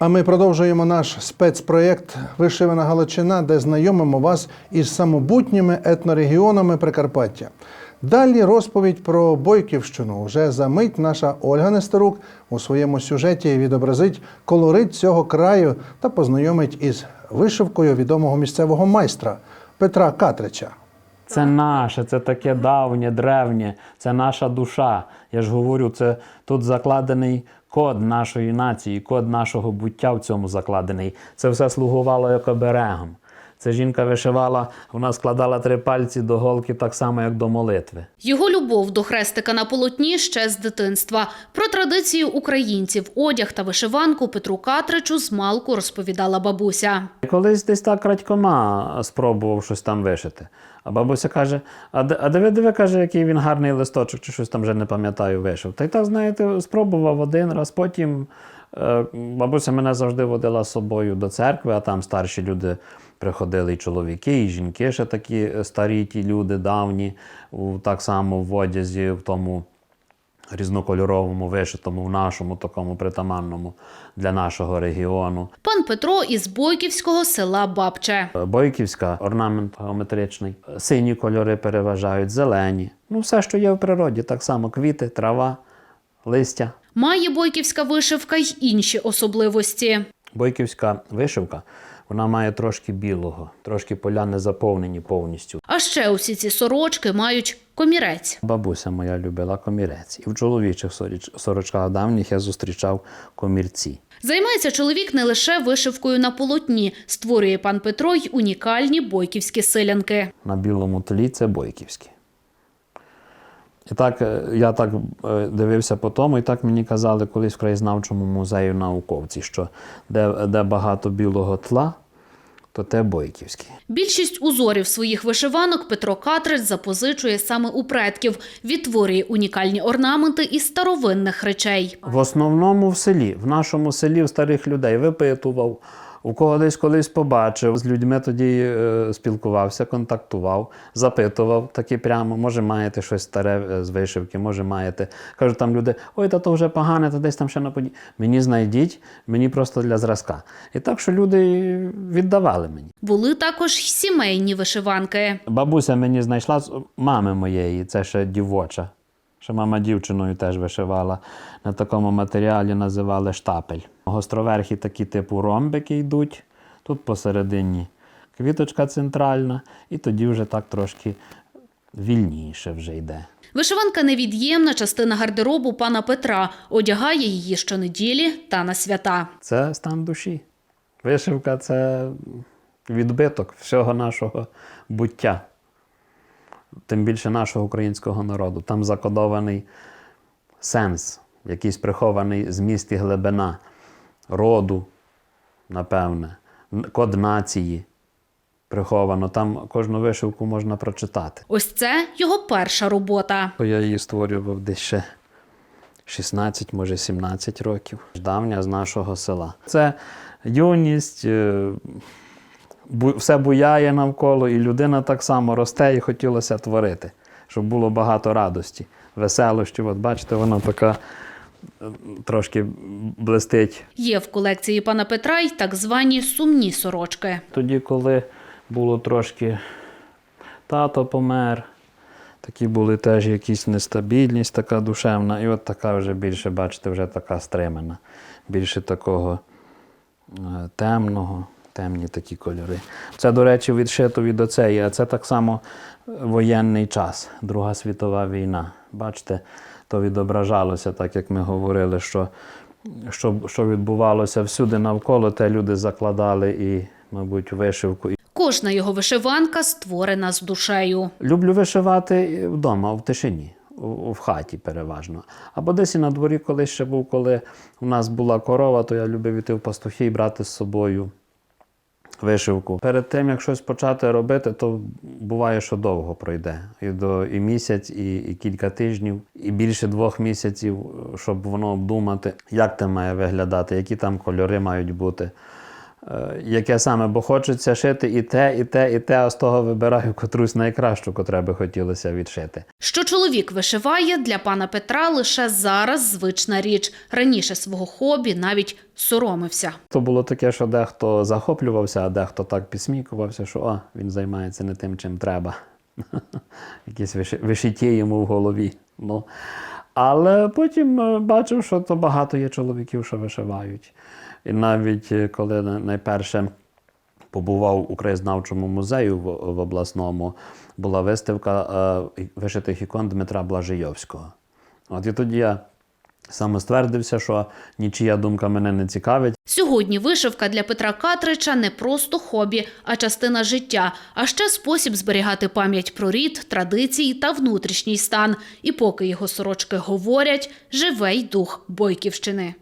А ми продовжуємо наш спецпроєкт Вишивана Галичина, де знайомимо вас із самобутніми етнорегіонами Прикарпаття. Далі розповідь про Бойківщину. Вже за мить наша Ольга Нестерук у своєму сюжеті відобразить колорит цього краю та познайомить із вишивкою відомого місцевого майстра Петра Катрича. Це наше, це таке давнє, древнє, це наша душа. Я ж говорю, це тут закладений код нашої нації, код нашого буття в цьому закладений. Це все слугувало як оберегом. Це жінка вишивала, вона складала три пальці до голки так само, як до молитви. Його любов до хрестика на полотні ще з дитинства. Про традицію українців, одяг та вишиванку Петру Катричу з малку розповідала бабуся. Колись десь так крадькома спробував щось там вишити. А бабуся каже: а, ди- а диви, диви, каже, який він гарний листочок, чи щось там вже не пам'ятаю, вишив. Та й так, знаєте, спробував один раз. Потім бабуся мене завжди водила з собою до церкви, а там старші люди приходили, і чоловіки, і жінки, ще такі е, старі ті люди, давні, так само в одязі, в тому різнокольоровому, вишитому, в нашому такому притаманному для нашого регіону. Пан Петро із Бойківського села Бабче. Бойківська, орнамент геометричний, сині кольори переважають, зелені. Ну, все, що є в природі, так само квіти, трава, листя. Має бойківська вишивка й інші особливості. Бойківська вишивка, вона має трошки білого, трошки поля не заповнені повністю. А ще усі ці сорочки мають комірець. Бабуся моя любила комірець. І в чоловічих сорочках давніх я зустрічав комірці. Займається чоловік не лише вишивкою на полотні, створює пан Петро й унікальні бойківські селянки. На білому тлі це бойківські. І так е, я так е, дивився по тому, і так мені казали колись в краєзнавчому музеї науковці, що де, де багато білого тла, то те бойківські. Більшість узорів своїх вишиванок Петро Катрич запозичує саме у предків, відтворює унікальні орнаменти із старовинних речей. В основному в селі, в нашому селі в старих людей випитував, у кого десь колись побачив, з людьми тоді е, спілкувався, контактував, запитував таки прямо, може маєте щось старе е, з вишивки, може маєте. Кажуть там люди, ой, та то вже погане, та десь там ще на поді. Мені знайдіть, мені просто для зразка. І так, що люди віддавали мені. Були також сімейні вишиванки. Бабуся мені знайшла з мами моєї, це ще дівоча. Що мама дівчиною теж вишивала. На такому матеріалі називали штапель. Гостроверхі такі типу ромбики йдуть. Тут посередині квіточка центральна, і тоді вже так трошки вільніше вже йде. Вишиванка невід'ємна частина гардеробу пана Петра. Одягає її щонеділі та на свята. Це стан душі. Вишивка це відбиток всього нашого буття, тим більше нашого українського народу. Там закодований сенс, якийсь прихований зміст і глибина роду, напевне, код нації приховано. Там кожну вишивку можна прочитати. Ось це його перша робота. Я її створював десь ще 16, може 17 років. Давня з нашого села. Це юність, е, все буяє навколо, і людина так само росте і хотілося творити, щоб було багато радості, веселощів. От бачите, вона така е, трошки блистить. Є в колекції пана Петра й так звані сумні сорочки. Тоді, коли було трошки тато помер, такі були теж якісь нестабільність така душевна, і от така вже більше, бачите, вже така стримана, більше такого е, темного, темні такі кольори. Це, до речі, відшито від оцеї, а це так само воєнний час, Друга світова війна. Бачите, то відображалося, так як ми говорили, що, що, що відбувалося всюди навколо, те люди закладали і, мабуть, вишивку. Кожна його вишиванка створена з душею. Люблю вишивати вдома, в тишині, в хаті переважно. Або десь і на дворі колись ще був, коли у нас була корова, то я любив іти в пастухи і брати з собою вишивку. Перед тим, як щось почати робити, то буває, що довго пройде. І, до, і місяць, і, і кілька тижнів, і більше двох місяців, щоб воно обдумати, як це має виглядати, які там кольори мають бути. Е, яке саме, бо хочеться шити і те, і те, і те, а з того вибираю котрусь найкращу, котре би хотілося відшити. Що чоловік вишиває для пана Петра лише зараз звична річ. Раніше свого хобі навіть соромився. То було таке, що дехто захоплювався, а дехто так підсмікувався, що о, він займається не тим, чим треба. Якісь вишиті йому в голові. Ну. Але потім е, бачив, що то багато є чоловіків, що вишивають. І навіть е, коли на- найперше побував у краєзнавчому музею в, обласному, була виставка е, вишитих ікон Дмитра Блажийовського. От і тоді я самоствердився, що нічия думка мене не цікавить. Сьогодні вишивка для Петра Катрича не просто хобі, а частина життя, а ще спосіб зберігати пам'ять про рід, традиції та внутрішній стан. І поки його сорочки говорять, живе й дух Бойківщини.